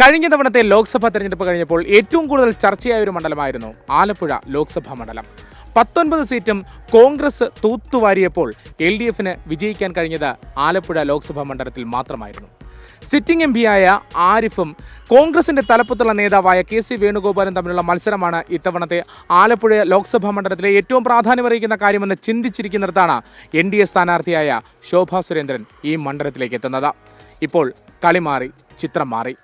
കഴിഞ്ഞ തവണത്തെ ലോക്സഭാ തെരഞ്ഞെടുപ്പ് കഴിഞ്ഞപ്പോൾ ഏറ്റവും കൂടുതൽ ചർച്ചയായ ഒരു മണ്ഡലമായിരുന്നു ആലപ്പുഴ ലോക്സഭാ മണ്ഡലം. പത്തൊൻപത് സീറ്റും കോൺഗ്രസ് തൂത്തുവാരിയപ്പോൾ എൽ ഡി എഫിന് വിജയിക്കാൻ കഴിഞ്ഞത് ആലപ്പുഴ ലോക്സഭാ മണ്ഡലത്തിൽ മാത്രമായിരുന്നു. സിറ്റിംഗ് എം പിയായ ആരിഫും കോൺഗ്രസിന്റെ തലപ്പത്തുള്ള നേതാവായ കെ സി വേണുഗോപാലും തമ്മിലുള്ള മത്സരമാണ് ഇത്തവണത്തെ ആലപ്പുഴ ലോക്സഭാ മണ്ഡലത്തിലെ ഏറ്റവും പ്രാധാന്യമറിയിക്കുന്ന കാര്യമെന്ന് ചിന്തിച്ചിരിക്കുന്നിടത്താണ് എൻ ഡി എ സ്ഥാനാർത്ഥിയായ ശോഭാ സുരേന്ദ്രൻ ഈ മണ്ഡലത്തിലേക്ക് എത്തുന്നത്. ഇപ്പോൾ കളി മാറി ചിത്രം മാറി.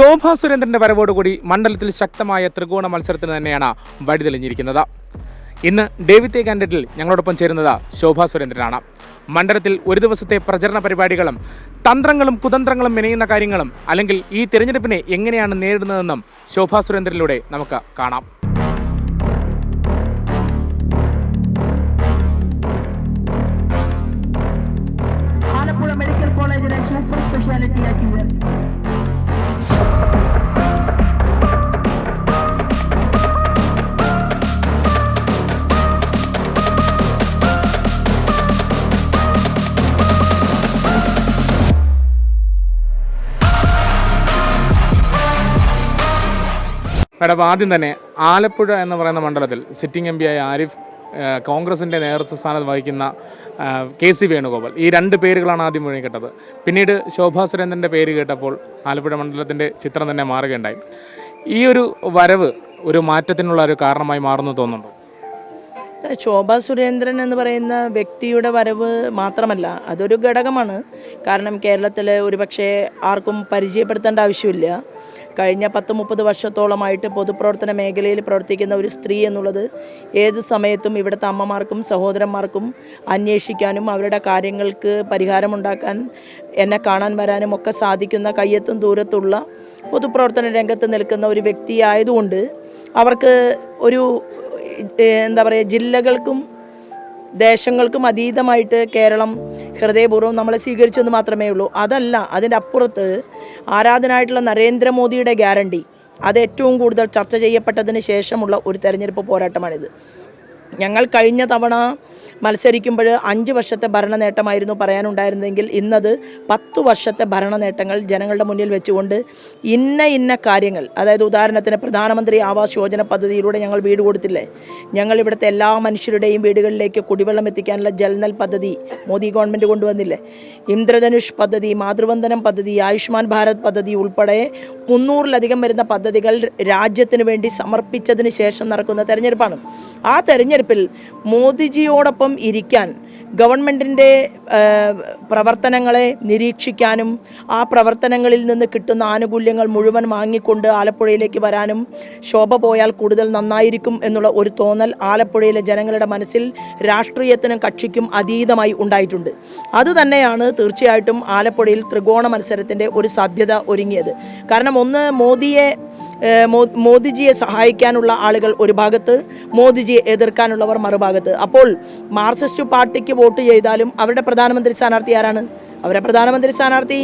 ശോഭാ സുരേന്ദ്രന്റെ വരവോടുകൂടി മണ്ഡലത്തിൽ ശക്തമായ ത്രികോണ മത്സരത്തിന് തന്നെയാണ് വഴിതെളിഞ്ഞിരിക്കുന്നത്. ഇന്ന് ഡേവിഡ് തേ കാൻഡിഡേറ്റിൽ ഞങ്ങളോടൊപ്പം ചേരുന്നത് ശോഭാ സുരേന്ദ്രനാണ്. മണ്ഡലത്തിൽ ഒരു ദിവസത്തെ പ്രചരണ പരിപാടികളും തന്ത്രങ്ങളും കുതന്ത്രങ്ങളും മെനയുന്ന കാര്യങ്ങളും അല്ലെങ്കിൽ ഈ തിരഞ്ഞെടുപ്പിനെ എങ്ങനെയാണ് നേരിടുന്നതെന്നും ശോഭാ സുരേന്ദ്രനിലൂടെ നമുക്ക് കാണാം. ആലപ്പുഴ മെഡിക്കൽ കോളേജിലെ സൂപ്പർ സ്പെഷ്യാലിറ്റി ആക്കിയത് മാഡം ആദ്യം തന്നെ ആലപ്പുഴ എന്ന് പറയുന്ന മണ്ഡലത്തിൽ സിറ്റിംഗ് എം ആയ ആരിഫ് കോൺഗ്രസിന്റെ നേതൃത്വ സ്ഥാനത്ത് വഹിക്കുന്ന കെ സി വേണുഗോപാൽ. ഈ രണ്ട് പേരുകളാണ് ആദ്യം മുഴുവൻ കേട്ടത് പിന്നീട് ശോഭാ സുരേന്ദ്രന്റെ പേര് കേട്ടപ്പോൾ ആലപ്പുഴ മണ്ഡലത്തിന്റെ ചിത്രം തന്നെ മാറുകയുണ്ടായി. ഈ ഒരു വരവ് ഒരു മാറ്റത്തിനുള്ള ഒരു കാരണമായി മാറുന്നു തോന്നുന്നുണ്ടോ? ശോഭ സുരേന്ദ്രൻ എന്ന് പറയുന്ന വ്യക്തിയുടെ വരവ് മാത്രമല്ല അതൊരു ഘടകമാണ്. കാരണം കേരളത്തിൽ ഒരുപക്ഷെ ആർക്കും പരിചയപ്പെടുത്തേണ്ട ആവശ്യമില്ല. കഴിഞ്ഞ പത്ത് മുപ്പത് വർഷത്തോളമായിട്ട് പൊതുപ്രവർത്തന മേഖലയിൽ പ്രവർത്തിക്കുന്ന ഒരു സ്ത്രീ എന്നുള്ളത് ഏത് സമയത്തും ഇവിടുത്തെ അമ്മമാർക്കും സഹോദരന്മാർക്കും അന്വേഷിക്കാനും അവരുടെ കാര്യങ്ങൾക്ക് പരിഹാരമുണ്ടാക്കാൻ എന്നെ കാണാൻ വരാനും ഒക്കെ സാധിക്കുന്ന കയ്യെത്തും ദൂരത്തുള്ള പൊതുപ്രവർത്തന രംഗത്ത് നിൽക്കുന്ന ഒരു വ്യക്തിയായതുകൊണ്ട് അവർക്ക് ഒരു എന്താ പറയുക ജില്ലകൾക്കും ദേശങ്ങൾക്കും അതീതമായിട്ട് കേരളം ഹൃദയപൂർവം നമ്മളെ സ്വീകരിച്ചെന്ന് മാത്രമേ ഉള്ളൂ. അതല്ല അതിന്റെ അപ്പുറത്ത് ആരാധനായിട്ടുള്ള നരേന്ദ്രമോദിയുടെ ഗ്യാരണ്ടി. അത് ഏറ്റവും കൂടുതൽ ചർച്ച ചെയ്യപ്പെട്ടതിന് ശേഷമുള്ള ഒരു തെരഞ്ഞെടുപ്പ് പോരാട്ടമാണിത്. ഞങ്ങൾ കഴിഞ്ഞ തവണ മത്സരിക്കുമ്പോൾ അഞ്ച് വർഷത്തെ ഭരണ നേട്ടമായിരുന്നു പറയാനുണ്ടായിരുന്നെങ്കിൽ ഇന്നത് പത്ത് വർഷത്തെ ഭരണ നേട്ടങ്ങൾ ജനങ്ങളുടെ മുന്നിൽ വെച്ചുകൊണ്ട് ഇന്ന ഇന്ന കാര്യങ്ങൾ അതായത് ഉദാഹരണത്തിന് പ്രധാനമന്ത്രി ആവാസ് യോജന പദ്ധതിയിലൂടെ ഞങ്ങൾ വീട് കൊടുത്തില്ലേ? ഞങ്ങൾ ഇവിടുത്തെ എല്ലാ മനുഷ്യരുടെയും വീടുകളിലേക്ക് കുടിവെള്ളം എത്തിക്കാനുള്ള ജൽനൽ പദ്ധതി മോദി ഗവൺമെന്റ് കൊണ്ടുവന്നില്ലേ? ഇന്ദ്രധനുഷ് പദ്ധതി മാതൃവന്ദനം പദ്ധതി ആയുഷ്മാൻ ഭാരത് പദ്ധതി ഉൾപ്പെടെ മുന്നൂറിലധികം വരുന്ന പദ്ധതികൾ രാജ്യത്തിന് വേണ്ടി സമർപ്പിച്ചതിന് ശേഷം നടക്കുന്ന തെരഞ്ഞെടുപ്പാണ്. ആ തെരഞ്ഞെടുപ്പിൽ മോദിജിയോടൊപ്പം ഇരിക്കാൻ ഗവൺമെന്റിന്റെ പ്രവർത്തനങ്ങളെ നിരീക്ഷിക്കാനും ആ പ്രവർത്തനങ്ങളിൽ നിന്ന് കിട്ടുന്ന ആനുകൂല്യങ്ങൾ മുഴുവൻ വാങ്ങിക്കൊണ്ട് ആലപ്പുഴയിലേക്ക് വരാനും ശോഭ പോയാൽ കൂടുതൽ നന്നായിരിക്കും എന്നുള്ള ഒരു തോന്നൽ ആലപ്പുഴയിലെ ജനങ്ങളുടെ മനസ്സിൽ രാഷ്ട്രീയത്തിനും കക്ഷിക്കും അതീതമായി ഉണ്ടായിട്ടുണ്ട്. അതുതന്നെയാണ് തീർച്ചയായിട്ടും ആലപ്പുഴയിൽ ത്രികോണ മത്സരത്തിന്റെ ഒരു സാധ്യത ഒരുങ്ങിയത്. കാരണം ഒന്ന് മോദിയെ മോദിജിയെ സഹായിക്കാനുള്ള ആളുകൾ ഒരു ഭാഗത്ത് മോദിജിയെ എതിർക്കാനുള്ളവർ മറുഭാഗത്ത്. അപ്പോൾ മാർക്സിസ്റ്റ് പാർട്ടിക്ക് വോട്ട് ചെയ്താലും അവരുടെ പ്രധാനമന്ത്രി സ്ഥാനാർത്ഥി ആരാണ്? അവരുടെ പ്രധാനമന്ത്രി സ്ഥാനാർത്ഥി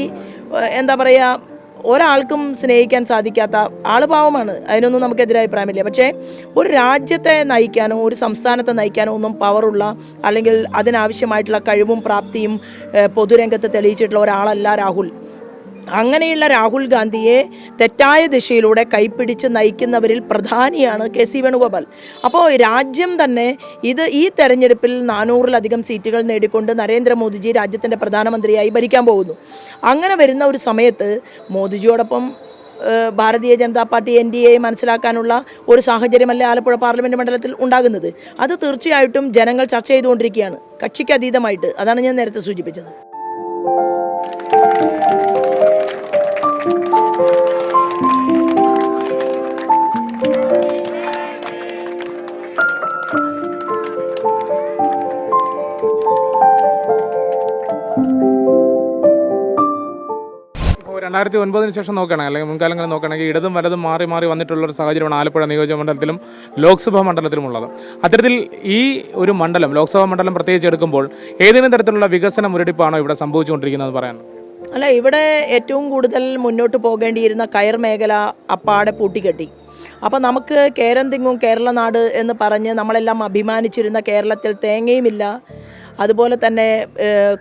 എന്താ പറയുക ഒരാൾക്കും സ്നേഹിക്കാൻ സാധിക്കാത്ത ആളുഭാവമാണ് അതിനൊന്നും നമുക്ക് എതിരഭിപ്രായമില്ല പക്ഷേ ഒരു രാജ്യത്തെ നയിക്കാനോ ഒരു സംസ്ഥാനത്തെ നയിക്കാനോ ഒന്നും പവറുള്ള അല്ലെങ്കിൽ അതിനാവശ്യമായിട്ടുള്ള കഴിവും പ്രാപ്തിയും പൊതുരംഗത്ത് തെളിയിച്ചിട്ടുള്ള ഒരാളല്ല രാഹുൽ. അങ്ങനെയുള്ള രാഹുൽ ഗാന്ധിയെ തെറ്റായ ദിശയിലൂടെ കൈപ്പിടിച്ച് നയിക്കുന്നവരിൽ പ്രധാനിയാണ് കെ സി വേണുഗോപാൽ. അപ്പോൾ രാജ്യം തന്നെ ഇത് ഈ തെരഞ്ഞെടുപ്പിൽ നാനൂറിലധികം സീറ്റുകൾ നേടിക്കൊണ്ട് നരേന്ദ്രമോദിജി രാജ്യത്തിന്റെ പ്രധാനമന്ത്രിയായി ഭരിക്കാൻ പോകുന്നു. അങ്ങനെ വരുന്ന ഒരു സമയത്ത് മോദിജിയോടൊപ്പം Bharatiya Janata party N D എയെ മനസ്സിലാക്കാനുള്ള ഒരു സാഹചര്യമല്ല ആലപ്പുഴ പാർലമെന്റ് മണ്ഡലത്തിൽ ഉണ്ടാകുന്നത്. അത് തീർച്ചയായിട്ടും ജനങ്ങൾ ചർച്ച ചെയ്തുകൊണ്ടിരിക്കുകയാണ്. കക്ഷിക്ക് അതീതമായിട്ട്. അതാണ് ഞാൻ നേരത്തെ സൂചിപ്പിച്ചത്. രണ്ടായിരത്തി ഒൻപതിന് ശേഷം നോക്കുകയാണെങ്കിൽ അല്ലെങ്കിൽ മുൻകാലങ്ങളിൽ നോക്കുകയാണെങ്കിൽ ഇടതും വലതും മാറി മാറി വന്നിട്ടുള്ള ഒരു സാഹചര്യമാണ് ആലപ്പുഴ നിയോജക മണ്ഡലത്തിലും ലോക്സഭാ മണ്ഡലത്തിലും ഉള്ളത് അത്തരത്തിൽ ഈ ഒരു മണ്ഡലം ലോക്സഭാ മണ്ഡലം പ്രത്യേകിച്ച് എടുക്കുമ്പോൾ ഏതെങ്കിലും തരത്തിലുള്ള വികസന മുരടിപ്പാണോ ഇവിടെ സംഭവിച്ചുകൊണ്ടിരിക്കുന്നത് പറയാൻ? അല്ല ഇവിടെ ഏറ്റവും കൂടുതൽ മുന്നോട്ട് പോകേണ്ടിയിരുന്ന കയർ മേഖല അപ്പാടെ പൂട്ടിക്കെട്ടി. അപ്പോൾ നമുക്ക് കേരം തിങ്ങും കേരള നാട് എന്ന് പറഞ്ഞ് നമ്മളെല്ലാം അഭിമാനിച്ചിരുന്ന കേരളത്തിൽ തേങ്ങയുമില്ല. അതുപോലെ തന്നെ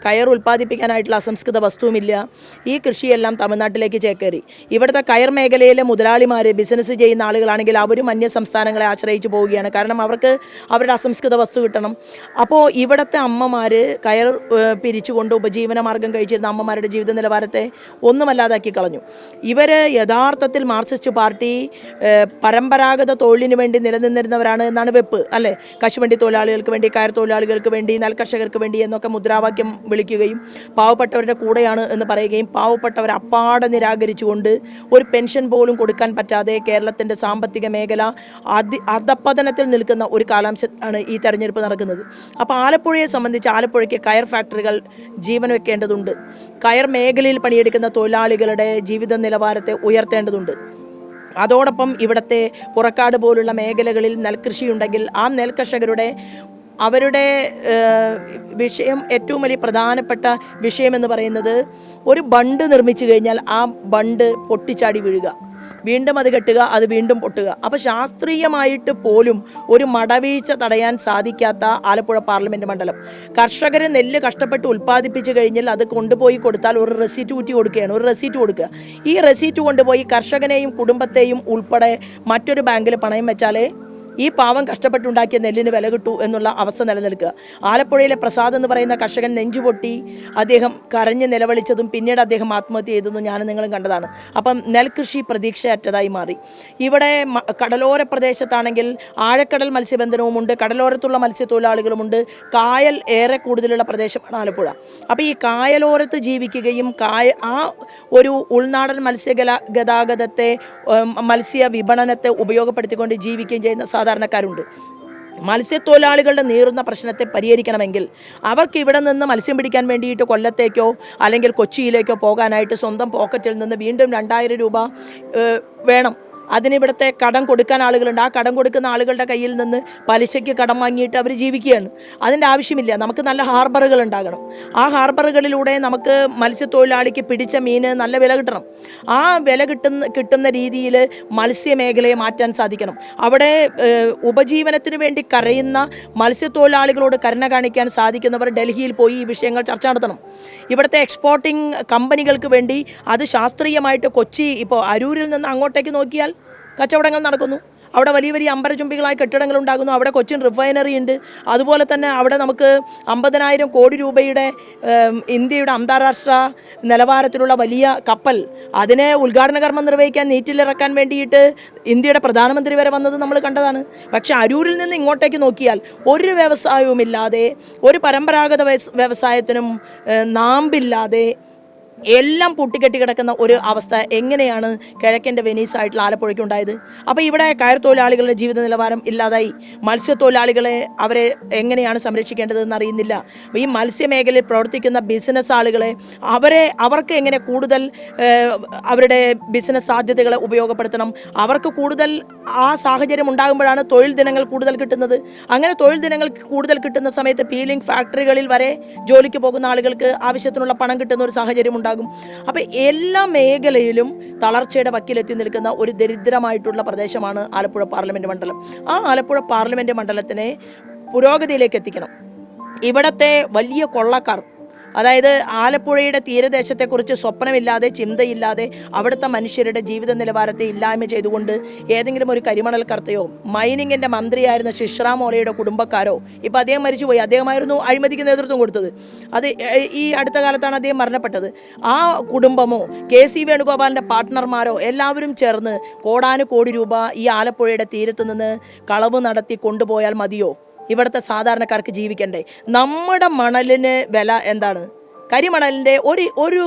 കയർ ഉൽപ്പാദിപ്പിക്കാനായിട്ടുള്ള അസംസ്കൃത വസ്തുവുമില്ല. ഈ കൃഷിയെല്ലാം തമിഴ്നാട്ടിലേക്ക് ചേക്കേറി. ഇവിടുത്തെ കയർ മേഖലയിലെ മുതലാളിമാർ ബിസിനസ് ചെയ്യുന്ന ആളുകളാണെങ്കിൽ അവരും അന്യ സംസ്ഥാനങ്ങളെ ആശ്രയിച്ച് പോവുകയാണ്. കാരണം അവർക്ക് അവരുടെ അസംസ്കൃത വസ്തു കിട്ടണം. അപ്പോൾ ഇവിടുത്തെ അമ്മമാർ കയർ പിരിച്ചുകൊണ്ട് ഉപജീവന മാർഗം കഴിച്ചിരുന്ന അമ്മമാരുടെ ജീവിത നിലവാരത്തെ ഒന്നുമല്ലാതാക്കി കളഞ്ഞു. ഇവർ യഥാർത്ഥത്തിൽ മാർക്സിസ്റ്റ് പാർട്ടി പരമ്പരാഗത തൊഴിലിന് വേണ്ടി നിലനിന്നിരുന്നവരാണ് എന്നാണ് വെപ്പ് അല്ലേ? കശുവണ്ടി തൊഴിലാളികൾക്ക് വേണ്ടി കയർ തൊഴിലാളികൾക്ക് വേണ്ടി നെൽകർഷകർക്ക് വേണ്ടി എന്നൊക്കെ മുദ്രാവാക്യം വിളിക്കുകയും പാവപ്പെട്ടവരുടെ കൂടെയാണ് എന്ന് പറയുകയും പാവപ്പെട്ടവർ അപ്പാടെ നിരാകരിച്ചുകൊണ്ട് ഒരു പെൻഷൻ പോലും കൊടുക്കാൻ പറ്റാതെ കേരളത്തിന്റെ സാമ്പത്തിക മേഖല അതി അധപ്പതനത്തിൽ നിൽക്കുന്ന ഒരു കാലാംശമാണ് ഈ തെരഞ്ഞെടുപ്പ് നടക്കുന്നത്. അപ്പോൾ ആലപ്പുഴയെ സംബന്ധിച്ച് ആലപ്പുഴയ്ക്ക് കയർ ഫാക്ടറികൾ ജീവൻ വെക്കേണ്ടതുണ്ട്. കയർ മേഖലയിൽ പണിയെടുക്കുന്ന തൊഴിലാളികളുടെ ജീവിത നിലവാരത്തെ ഉയർത്തേണ്ടതുണ്ട്. അതോടൊപ്പം ഇവിടുത്തെ പുറക്കാട് പോലുള്ള മേഖലകളിൽ നെൽകൃഷിയുണ്ടെങ്കിൽ ആ നെൽകർഷകരുടെ അവരുടെ വിഷയം ഏറ്റവും വലിയ പ്രധാനപ്പെട്ട വിഷയമെന്ന് പറയുന്നത് ഒരു ബണ്ട് നിർമ്മിച്ചു കഴിഞ്ഞാൽ ആ ബണ്ട് പൊട്ടിച്ചാടി വീഴുക. വീണ്ടും അത് കെട്ടുക അത് വീണ്ടും പൊട്ടുക. അപ്പോൾ ശാസ്ത്രീയമായിട്ട് പോലും ഒരു മടവീഴ്ച തടയാൻ സാധിക്കാത്ത ആലപ്പുഴ പാർലമെന്റ് മണ്ഡലം. കർഷകർ നെല്ല് കഷ്ടപ്പെട്ട് ഉൽപ്പാദിപ്പിച്ച് കഴിഞ്ഞാൽ അത് കൊണ്ടുപോയി കൊടുത്താൽ ഒരു റെസീറ്റ് ഊറ്റി കൊടുക്കുകയാണ് ഒരു റെസീറ്റ് കൊടുക്കുക. ഈ റെസീറ്റ് കൊണ്ടുപോയി കർഷകനെയും കുടുംബത്തെയും ഉൾപ്പെടെ മറ്റൊരു ബാങ്കിൽ പണയം വെച്ചാലേ ഈ പാവം കഷ്ടപ്പെട്ടുണ്ടാക്കിയ നെല്ലിന് വില കിട്ടൂ എന്നുള്ള അവസ്ഥ നിലനിൽക്കുക. ആലപ്പുഴയിലെ പ്രസാദ് എന്ന് പറയുന്ന കർഷകൻ നെഞ്ചുപൊട്ടി അദ്ദേഹം കരഞ്ഞ് നിലവിളിച്ചതും പിന്നീട് അദ്ദേഹം ആത്മഹത്യ ചെയ്തതും ഞാൻ നിങ്ങളും കണ്ടതാണ്. അപ്പം നെൽകൃഷി പ്രതീക്ഷയറ്റതായി മാറി. ഇവിടെ കടലോര പ്രദേശത്താണെങ്കിൽ ആഴക്കടൽ മത്സ്യബന്ധനവുമുണ്ട് കടലോരത്തുള്ള മത്സ്യത്തൊഴിലാളികളുമുണ്ട്. കായൽ ഏറെ കൂടുതലുള്ള പ്രദേശമാണ് ആലപ്പുഴ. അപ്പോൾ ഈ കായലോരത്ത് ജീവിക്കുകയും കായ ആ ഒരു ഉൾനാടൻ മത്സ്യ ഗതാഗതത്തെ മത്സ്യ വിപണനത്തെ ഉപയോഗപ്പെടുത്തിക്കൊണ്ട് ജീവിക്കുകയും ചെയ്യുന്ന സാധാരണക്കാരുണ്ട്. മത്സ്യത്തൊഴിലാളികളുടെ നീറുന്ന പ്രശ്നത്തെ പരിഹരിക്കണമെങ്കിൽ അവർക്ക് ഇവിടെ നിന്ന് മത്സ്യം പിടിക്കാൻ വേണ്ടിയിട്ട് കൊല്ലത്തേക്കോ അല്ലെങ്കിൽ കൊച്ചിയിലേക്കോ പോകാനായിട്ട് സ്വന്തം പോക്കറ്റിൽ നിന്ന് വീണ്ടും രണ്ടായിരം രൂപ വേണം. അതിനിവിടുത്തെ കടം കൊടുക്കാൻ ആളുകളുണ്ട്. ആ കടം കൊടുക്കുന്ന ആളുകളുടെ കയ്യിൽ നിന്ന് പലിശയ്ക്ക് കടം വാങ്ങിയിട്ട് അവർ ജീവിക്കുകയാണ്. അതിന്റെ ആവശ്യമില്ല. നമുക്ക് നല്ല ഹാർബറുകൾ ഉണ്ടാകണം. ആ ഹാർബറുകളിലൂടെ നമുക്ക് മത്സ്യത്തൊഴിലാളിക്ക് പിടിച്ച മീന് നല്ല വില കിട്ടണം. ആ വില കിട്ടുന്ന കിട്ടുന്ന രീതിയിൽ മത്സ്യമേഖലയെ മാറ്റാൻ സാധിക്കണം. അവിടെ ഉപജീവനത്തിന് വേണ്ടി കരയുന്ന മത്സ്യത്തൊഴിലാളികളോട് കരുണ കാണിക്കാൻ സാധിക്കുന്നവർ ഡൽഹിയിൽ പോയി ഈ വിഷയങ്ങൾ ചർച്ച നടത്തണം. ഇവിടുത്തെ എക്സ്പോർട്ടിംഗ് കമ്പനികൾക്ക് വേണ്ടി അത് ശാസ്ത്രീയമായിട്ട് കൊച്ചി ഇപ്പോൾ അരൂരിൽ നിന്ന് അങ്ങോട്ടേക്ക് നോക്കിയാൽ കച്ചവടങ്ങൾ നടക്കുന്നു. അവിടെ വലിയ വലിയ അമ്പരചുംബികളായ കെട്ടിടങ്ങൾ ഉണ്ടാകുന്നു. അവിടെ കൊച്ചിൻ റിഫൈനറി ഉണ്ട്. അതുപോലെ തന്നെ അവിടെ നമുക്ക് അമ്പതിനായിരം കോടി രൂപയുടെ ഇന്ത്യയുടെ അന്താരാഷ്ട്ര നിലവാരത്തിലുള്ള വലിയ കപ്പൽ അതിനെ ഉദ്ഘാടന കർമ്മം നിർവഹിക്കാൻ നീറ്റിലിറക്കാൻ വേണ്ടിയിട്ട് ഇന്ത്യയുടെ പ്രധാനമന്ത്രി വരെ വന്നത് നമ്മൾ കണ്ടതാണ്. പക്ഷേ അരൂരിൽ നിന്ന് ഇങ്ങോട്ടേക്ക് നോക്കിയാൽ ഒരു വ്യവസായവുമില്ലാതെ ഒരു പരമ്പരാഗത വ്യവസ്- വ്യവസായത്തിനും നാമ്പില്ലാതെ എല്ലാം പൊട്ടിക്കെട്ടി കിടക്കുന്ന ഒരു അവസ്ഥ എങ്ങനെയാണ് കിഴക്കന്റെ വെനീസ് ആയിട്ടുള്ള ആലപ്പുഴയ്ക്ക് ഉണ്ടായത്? അപ്പോൾ ഇവിടെ കയർ തൊഴിലാളികളുടെ ജീവിത നിലവാരം ഇല്ലാതായി. മത്സ്യത്തൊഴിലാളികളെ അവരെ എങ്ങനെയാണ് സംരക്ഷിക്കേണ്ടതെന്ന് അറിയുന്നില്ല. ഈ മത്സ്യമേഖലയിൽ പ്രവർത്തിക്കുന്ന ബിസിനസ് ആളുകളെ അവരെ അവർക്ക് എങ്ങനെ കൂടുതൽ അവരുടെ ബിസിനസ് സാധ്യതകളെ ഉപയോഗപ്പെടുത്തണം? അവർക്ക് കൂടുതൽ ആ സാഹചര്യം ഉണ്ടാകുമ്പോഴാണ് തൊഴിൽ ദിനങ്ങൾ കൂടുതൽ കിട്ടുന്നത്. അങ്ങനെ തൊഴിൽ ദിനങ്ങൾ കൂടുതൽ കിട്ടുന്ന സമയത്ത് പീലിംഗ് ഫാക്ടറികളിൽ വരെ ജോലിക്ക് പോകുന്ന ആളുകൾക്ക് ആവശ്യത്തിനുള്ള പണം കിട്ടുന്ന ഒരു സാഹചര്യം ഉണ്ടാകും. അപ്പോൾ എല്ലാ മേഖലയിലും തളർച്ചയുടെ വക്കിലെത്തി നിൽക്കുന്ന ഒരു ദരിദ്രമായിട്ടുള്ള പ്രദേശമാണ് ആലപ്പുഴ പാർലമെന്റ് മണ്ഡലം. ആ ആലപ്പുഴ പാർലമെന്റ് മണ്ഡലത്തിനെ പുരോഗതിയിലേക്ക് എത്തിക്കണം. ഇവിടത്തെ വലിയ കൊള്ളക്കാർ അതായത് ആലപ്പുഴയുടെ തീരദേശത്തെക്കുറിച്ച് സ്വപ്നമില്ലാതെ ചിന്തയില്ലാതെ അവിടുത്തെ മനുഷ്യരുടെ ജീവിത നിലവാരത്തെ ഇല്ലായ്മ ചെയ്തുകൊണ്ട് ഏതെങ്കിലും ഒരു കരിമണൽ കർത്തയോ മൈനിങ്ങിന്റെ മന്ത്രിയായിരുന്ന ശിശ്രാം ഓലയുടെ കുടുംബക്കാരോ ഇപ്പോൾ അദ്ദേഹം മരിച്ചുപോയി. അദ്ദേഹമായിരുന്നു അഴിമതിക്ക് നേതൃത്വം കൊടുത്തത്. അത് ഈ അടുത്ത കാലത്താണ് അദ്ദേഹം മരണപ്പെട്ടത്. ആ കുടുംബമോ കെ സി വേണുഗോപാലിന്റെ പാർട്ട്ണർമാരോ എല്ലാവരും ചേർന്ന് കോടാനുകോടി രൂപ ഈ ആലപ്പുഴയുടെ തീരത്ത് നിന്ന് കളവ് നടത്തി കൊണ്ടുപോയാൽ മതിയോ? ഇവിടുത്തെ സാധാരണക്കാർക്ക് ജീവിക്കണ്ടേ? നമ്മുടെ മണലിന് വില എന്താണ്? കരിമണലിന്റെ ഒരു ഒരു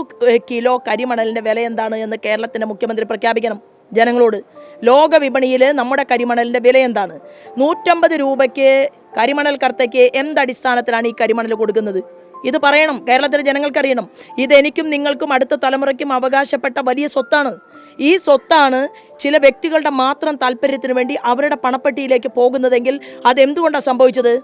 കിലോ കരിമണലിന്റെ വില എന്താണ് എന്ന് കേരളത്തിന്റെ മുഖ്യമന്ത്രി പ്രഖ്യാപിക്കണം ജനങ്ങളോട്. ലോക വിപണിയിൽ നമ്മുടെ കരിമണലിന്റെ വില എന്താണ്? നൂറ്റമ്പത് രൂപയ്ക്ക് കരിമണൽ കർത്തയ്ക്ക് എന്തടിസ്ഥാനത്തിലാണ് ഈ കരിമണൽ കൊടുക്കുന്നത്? ഇത് പറയണം കേരളത്തിലെ ജനങ്ങൾക്കറിയണം. ഇതെനിക്കും നിങ്ങൾക്കും അടുത്ത തലമുറയ്ക്കും അവകാശപ്പെട്ട വലിയ സ്വത്താണ്. ഈ സ്വത്താണ് ചില വ്യക്തികളുടെ മാത്രം താല്പര്യത്തിന് വേണ്ടി അവരുടെ പണപ്പെട്ടിയിലേക്ക് പോകുന്നതെങ്കിൽ അതെന്തുകൊണ്ടാണ് സംഭവിച്ചത്?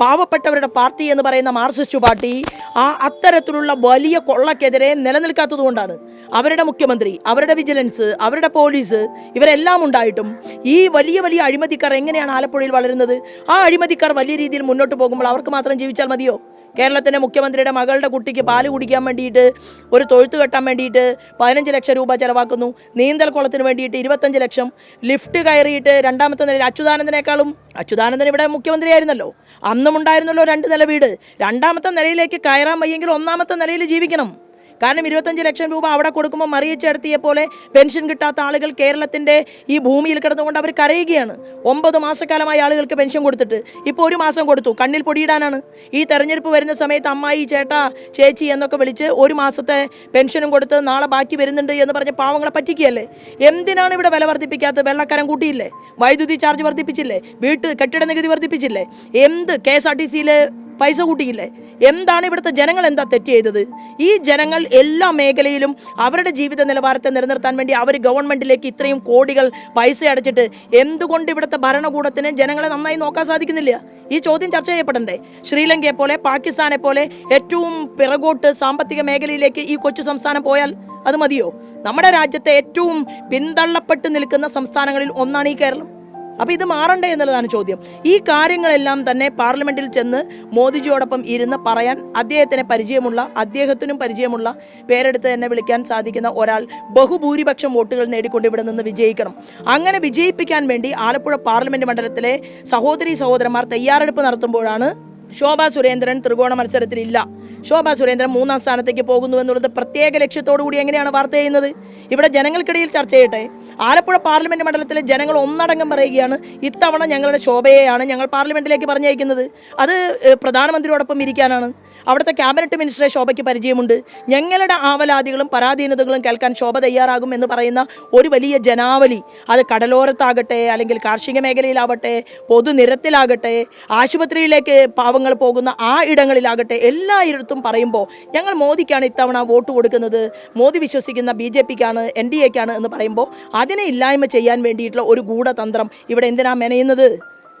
പാവപ്പെട്ടവരുടെ പാർട്ടി എന്ന് പറയുന്ന മാർസിസ്റ്റ് പാർട്ടി ആ അത്തരത്തിലുള്ള വലിയ കൊള്ളക്കെതിരെ നിലനിൽക്കാത്തതുകൊണ്ടാണ് അവരുടെ മുഖ്യമന്ത്രി അവരുടെ വിജിലൻസ് അവരുടെ പോലീസ് ഇവരെല്ലാം ഉണ്ടായിട്ടും ഈ വലിയ വലിയ അഴിമതിക്കാർ എങ്ങനെയാണ് ആലപ്പുഴയിൽ വളരുന്നത്? ആ അഴിമതിക്കാർ വലിയ രീതിയിൽ മുന്നോട്ട് പോകുമ്പോൾ അവർക്ക് മാത്രം ജീവിച്ചാൽ മതിയോ? കേരളത്തിന്റെ മുഖ്യമന്ത്രിയുടെ മകളുടെ കുട്ടിക്ക് പാൽ കുടിക്കാൻ വേണ്ടിയിട്ട് ഒരു തൊഴുത്ത് കെട്ടാൻ വേണ്ടിയിട്ട് പതിനഞ്ച് ലക്ഷം രൂപ ചിലവാക്കുന്നു. നീന്തൽ കുളത്തിന് വേണ്ടിയിട്ട് ഇരുപത്തഞ്ച് ലക്ഷം. ലിഫ്റ്റ് കയറിയിട്ട് രണ്ടാമത്തെ നിലയിൽ അച്യുതാനന്ദനേക്കാളും അച്യുതാനന്ദൻ ഇവിടെ മുഖ്യമന്ത്രിയായിരുന്നല്ലോ. അന്നും ഉണ്ടായിരുന്നല്ലോ രണ്ട് നില വീട് രണ്ടാമത്തെ നിലയിലേക്ക് കയറാൻ വയ്യെങ്കിൽ ഒന്നാമത്തെ നിലയിൽ ജീവിക്കണം. കാരണം ഇരുപത്തഞ്ച് ലക്ഷം രൂപ അവിടെ കൊടുക്കുമ്പോൾ മറിയച്ചെടുത്തിയെ പോലെ പെൻഷൻ കിട്ടാത്ത ആളുകൾ കേരളത്തിന്റെ ഈ ഭൂമിയിൽ കിടന്നുകൊണ്ട് അവർ കരയുകയാണ്. ഒമ്പത് മാസക്കാലമായി ആളുകൾക്ക് പെൻഷൻ കൊടുത്തിട്ട്. ഇപ്പോൾ ഒരു മാസം കൊടുത്തു. കണ്ണിൽ പൊടിയിടാനാണ്. ഈ തെരഞ്ഞെടുപ്പ് വരുന്ന സമയത്ത് അമ്മായി ചേട്ടാ ചേച്ചി എന്നൊക്കെ വിളിച്ച് ഒരു മാസത്തെ പെൻഷനും കൊടുത്ത് നാളെ ബാക്കി വരുന്നുണ്ട് എന്ന് പറഞ്ഞ് പാവങ്ങളെ പറ്റിക്കുകയല്ലേ? എന്തിനാണ് ഇവിടെ വില വർദ്ധിപ്പിക്കാത്തത്? വെള്ളക്കരം കൂട്ടിയില്ലേ? വൈദ്യുതി ചാർജ് വർദ്ധിപ്പിച്ചില്ലേ? വീട്ട് കെട്ടിട നികുതി വർദ്ധിപ്പിച്ചില്ലേ? എന്ത് കെ എസ് ആർ ടി സിയിൽ പൈസ കൂട്ടിയില്ലേ? എന്താണ് ഇവിടുത്തെ ജനങ്ങൾ എന്താ തെറ്റ് ചെയ്തത്? ഈ ജനങ്ങൾ എല്ലാ മേഖലയിലും അവരുടെ ജീവിത നിലവാരത്തെ നിലനിർത്താൻ വേണ്ടി അവർ ഗവൺമെന്റിലേക്ക് ഇത്രയും കോടികൾ പൈസ അടച്ചിട്ട് എന്തുകൊണ്ട് ഇവിടുത്തെ ഭരണകൂടത്തിന് ജനങ്ങളെ നന്നായി നോക്കാൻ സാധിക്കുന്നില്ല? ഈ ചോദ്യം ചർച്ച ചെയ്യപ്പെടണ്ടേ? ശ്രീലങ്കയെ പോലെ പാകിസ്ഥാനെ പോലെ ഏറ്റവും പിറകോട്ട് സാമ്പത്തിക മേഖലയിലേക്ക് ഈ കൊച്ചു സംസ്ഥാനം പോയാൽ അത് മതിയോ? നമ്മുടെ രാജ്യത്തെ ഏറ്റവും പിന്തള്ളപ്പെട്ട് നിൽക്കുന്ന സംസ്ഥാനങ്ങളിൽ ഒന്നാണ് ഈ കേരളം. അപ്പോൾ ഇത് മാറണ്ടേ എന്നുള്ളതാണ് ചോദ്യം. ഈ കാര്യങ്ങളെല്ലാം തന്നെ പാർലമെന്റിൽ ചെന്ന് മോദിജിയോടൊപ്പം ഇരുന്ന് പറയാൻ അദ്ദേഹത്തിന് പരിചയമുള്ള അദ്ദേഹത്തിനും പരിചയമുള്ള പേരെടുത്ത് തന്നെ വിളിക്കാൻ സാധിക്കുന്ന ഒരാൾ ബഹുഭൂരിപക്ഷം വോട്ടുകൾ നേടിക്കൊണ്ട് ഇവിടെ നിന്ന് വിജയിക്കണം. അങ്ങനെ വിജയിപ്പിക്കാൻ വേണ്ടി ആലപ്പുഴ പാർലമെന്റ് മണ്ഡലത്തിലെ സഹോദരി സഹോദരന്മാർ തയ്യാറെടുപ്പ് നടത്തുമ്പോഴാണ് ശോഭാ സുരേന്ദ്രൻ ത്രികോണ മത്സരത്തിലില്ല. ശോഭാ സുരേന്ദ്രൻ മൂന്നാം സ്ഥാനത്തേക്ക് പോകുന്നു എന്നുള്ളത് പ്രത്യേക ലക്ഷ്യത്തോടു കൂടി എങ്ങനെയാണ് വാർത്ത ചെയ്യുന്നത്? ഇവിടെ ജനങ്ങൾക്കിടയിൽ ചർച്ച ചെയ്യട്ടെ. ആലപ്പുഴ പാർലമെന്റ് മണ്ഡലത്തിലെ ജനങ്ങൾ ഒന്നടങ്കം പറയുകയാണ് ഇത്തവണ ഞങ്ങളുടെ ശോഭയെയാണ് ഞങ്ങൾ പാർലമെന്റിലേക്ക് പറഞ്ഞയക്കുന്നത്. അത് പ്രധാനമന്ത്രിയോടൊപ്പം ഇരിക്കാനാണ്. അവിടുത്തെ ക്യാബിനറ്റ് മിനിസ്റ്ററെ ശോഭയ്ക്ക് പരിചയമുണ്ട്. ഞങ്ങളുടെ ആവലാതികളും പരാധീനതകളും കേൾക്കാൻ ശോഭ തയ്യാറാകും എന്ന് പറയുന്ന ഒരു വലിയ ജനാവലി. അത് കടലോരത്താകട്ടെ അല്ലെങ്കിൽ കാർഷിക മേഖലയിലാവട്ടെ പൊതുനിരത്തിലാകട്ടെ ആശുപത്രിയിലേക്ക് പാവങ്ങൾ പോകുന്ന ആ ഇടങ്ങളിലാകട്ടെ എല്ലായിടത്തും പറയുമ്പോൾ ഞങ്ങൾ മോദിക്കാണ് ഇത്തവണ വോട്ട് കൊടുക്കുന്നത്. മോദി വിശ്വസിക്കുന്ന ബി ജെ പിക്കാണ് എൻ ഡി എക്കാണ് എന്ന് പറയുമ്പോൾ അതിനെ ഇല്ലായ്മ ചെയ്യാൻ വേണ്ടിയിട്ടുള്ള ഒരു ഗൂഢതന്ത്രം ഇവിടെ എന്തിനാ മെനയുന്നത്?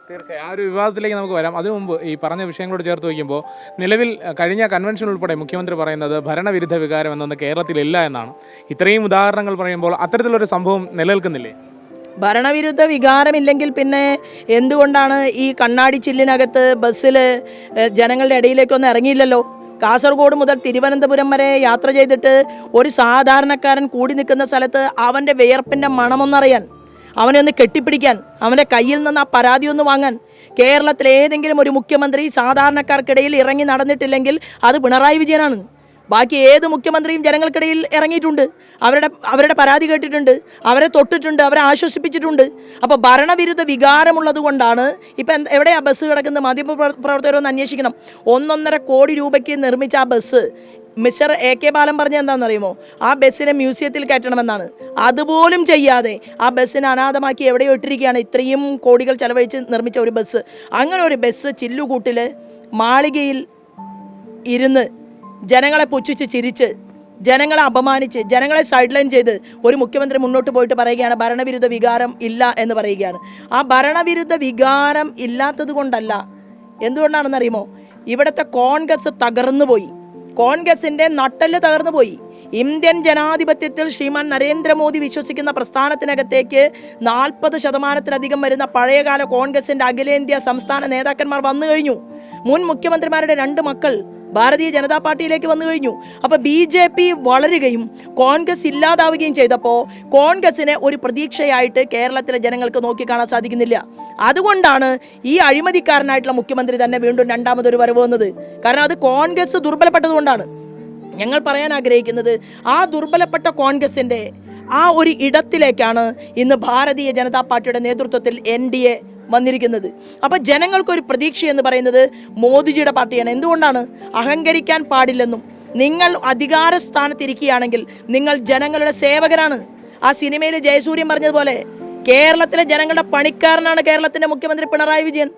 തീർച്ചയായും. ആ ഒരു വിവാദത്തിലേക്ക് നമുക്ക് വരാം. അതിനു മുമ്പ് ഈ പറഞ്ഞ വിഷയങ്ങളോട് ചേർത്ത് വയ്ക്കുമ്പോൾ നിലവിൽ കഴിഞ്ഞ കൺവെൻഷൻ ഉൾപ്പെടെ മുഖ്യമന്ത്രി പറയുന്നത് ഭരണവിരുദ്ധ വികാരം എന്നൊന്ന് കേരളത്തിലില്ല എന്നാണ്. ഇത്രയും ഉദാഹരണങ്ങൾ പറയുമ്പോൾ അത്തരത്തിലൊരു സംഭവം നിലനിൽക്കുന്നില്ലേ? ഭരണവിരുദ്ധ വികാരമില്ലെങ്കിൽ പിന്നെ എന്തുകൊണ്ടാണ് ഈ കണ്ണാടി ചില്ലിനകത്ത് ബസ്സിൽ ജനങ്ങളുടെ ഇടയിലേക്കൊന്നും ഇറങ്ങിയില്ലല്ലോ? കാസർഗോഡ് മുതൽ തിരുവനന്തപുരം വരെ യാത്ര ചെയ്തിട്ട് ഒരു സാധാരണക്കാരൻ കൂടി നിൽക്കുന്ന സ്ഥലത്ത് അവന്റെ വിയർപ്പിന്റെ മണമൊന്നറിയാൻ അവനെ ഒന്ന് കെട്ടിപ്പിടിക്കാൻ അവന്റെ കയ്യിൽ നിന്ന് ആ പരാതി ഒന്ന് വാങ്ങാൻ. കേരളത്തിലെ ഏതെങ്കിലും ഒരു മുഖ്യമന്ത്രി സാധാരണക്കാർക്കിടയിൽ ഇറങ്ങി നടന്നിട്ടില്ലെങ്കിൽ അത് പിണറായി വിജയനാണ്. ബാക്കി ഏത് മുഖ്യമന്ത്രിയും ജനങ്ങൾക്കിടയിൽ ഇറങ്ങിയിട്ടുണ്ട്. അവരുടെ അവരുടെ പരാതി കേട്ടിട്ടുണ്ട് അവരെ തൊട്ടിട്ടുണ്ട് അവരെ ആശ്വസിപ്പിച്ചിട്ടുണ്ട്. അപ്പോൾ ഭരണവിരുദ്ധ വികാരമുള്ളത് കൊണ്ടാണ് ഇപ്പം എവിടെയാണ് ബസ് കിടക്കുന്നത്? മാധ്യമ പ്രവർത്തകരൊന്ന് അന്വേഷിക്കണം. ഒന്നൊന്നര കോടി രൂപയ്ക്ക് നിർമ്മിച്ച ആ bus mister A K Balan പറഞ്ഞ എന്താണെന്നറിയുമോ? ആ ബസ്സിനെ മ്യൂസിയത്തിൽ കയറ്റണമെന്നാണ്. അതുപോലും ചെയ്യാതെ ആ ബസ്സിനെ അനാഥമാക്കി എവിടെയോ ഇട്ടിരിക്കുകയാണ്. ഇത്രയും കോടികൾ ചെലവഴിച്ച് നിർമ്മിച്ച ഒരു ബസ്. അങ്ങനെ ഒരു ബസ് ചില്ലുകൂട്ടിൽ മാളികയിൽ ഇരുന്ന് ജനങ്ങളെ പുച്ഛിച്ച് ചിരിച്ച് ജനങ്ങളെ അപമാനിച്ച് ജനങ്ങളെ സൈഡ് ലൈൻ ചെയ്ത് ഒരു മുഖ്യമന്ത്രി മുന്നോട്ട് പോയിട്ട് പറയുകയാണ് ഭരണവിരുദ്ധ വികാരം ഇല്ല എന്ന് പറയുകയാണ്. ആ ഭരണവിരുദ്ധ വികാരം ഇല്ലാത്തത് കൊണ്ടല്ല എന്തുകൊണ്ടാണെന്നറിയുമോ? ഇവിടുത്തെ കോൺഗ്രസ് തകർന്നു പോയി കോൺഗ്രസിന്റെ നട്ടൽ തകർന്നുപോയി ഇന്ത്യൻ ജനാധിപത്യത്തിൽ ശ്രീമാൻ നരേന്ദ്രമോദി വിശ്വസിക്കുന്ന പ്രസ്ഥാനത്തിനകത്തേക്ക് നാൽപ്പത് ശതമാനത്തിലധികം വരുന്ന പഴയകാല കോൺഗ്രസിന്റെ അഖിലേന്ത്യാ സംസ്ഥാന നേതാക്കന്മാർ വന്നു കഴിഞ്ഞു. മുൻ മുഖ്യമന്ത്രിമാരുടെ രണ്ട് മക്കൾ ഭാരതീയ ജനതാ പാർട്ടിയിലേക്ക് വന്നു കഴിഞ്ഞു. അപ്പോൾ ബി ജെ പി വളരുകയും കോൺഗ്രസ് ഇല്ലാതാവുകയും ചെയ്തപ്പോൾ കോൺഗ്രസിനെ ഒരു പ്രതീക്ഷയായിട്ട് കേരളത്തിലെ ജനങ്ങൾക്ക് നോക്കിക്കാണാൻ സാധിക്കുന്നില്ല. അതുകൊണ്ടാണ് ഈ അഴിമതിക്കാരനായിട്ടുള്ള മുഖ്യമന്ത്രി തന്നെ വീണ്ടും രണ്ടാമതൊരു വരവ് വന്നത്. കാരണം അത് കോൺഗ്രസ് ദുർബലപ്പെട്ടതുകൊണ്ടാണ്. ഞങ്ങൾ പറയാൻ ആഗ്രഹിക്കുന്നത് ആ ദുർബലപ്പെട്ട കോൺഗ്രസിന്റെ ആ ഒരു ഇടത്തിലേക്കാണ് ഇന്ന് ഭാരതീയ ജനതാ പാർട്ടിയുടെ നേതൃത്വത്തിൽ എൻ ഡി എ വന്നിരിക്കുന്നത്. അപ്പോൾ ജനങ്ങൾക്കൊരു പ്രതീക്ഷ എന്ന് പറയുന്നത് മോദിജിയുടെ പാർട്ടിയാണ്. എന്തുകൊണ്ടാണ്? അഹങ്കരിക്കാൻ പാടില്ലെന്നും നിങ്ങൾ അധികാര സ്ഥാനത്തിരിക്കുകയാണെങ്കിൽ നിങ്ങൾ ജനങ്ങളുടെ സേവകരാണ്. ആ സിനിമയിൽ ജയസൂര്യൻ പറഞ്ഞതുപോലെ കേരളത്തിലെ ജനങ്ങളുടെ പണിക്കാരനാണ് കേരളത്തിന്റെ മുഖ്യമന്ത്രി പിണറായി വിജയൻ.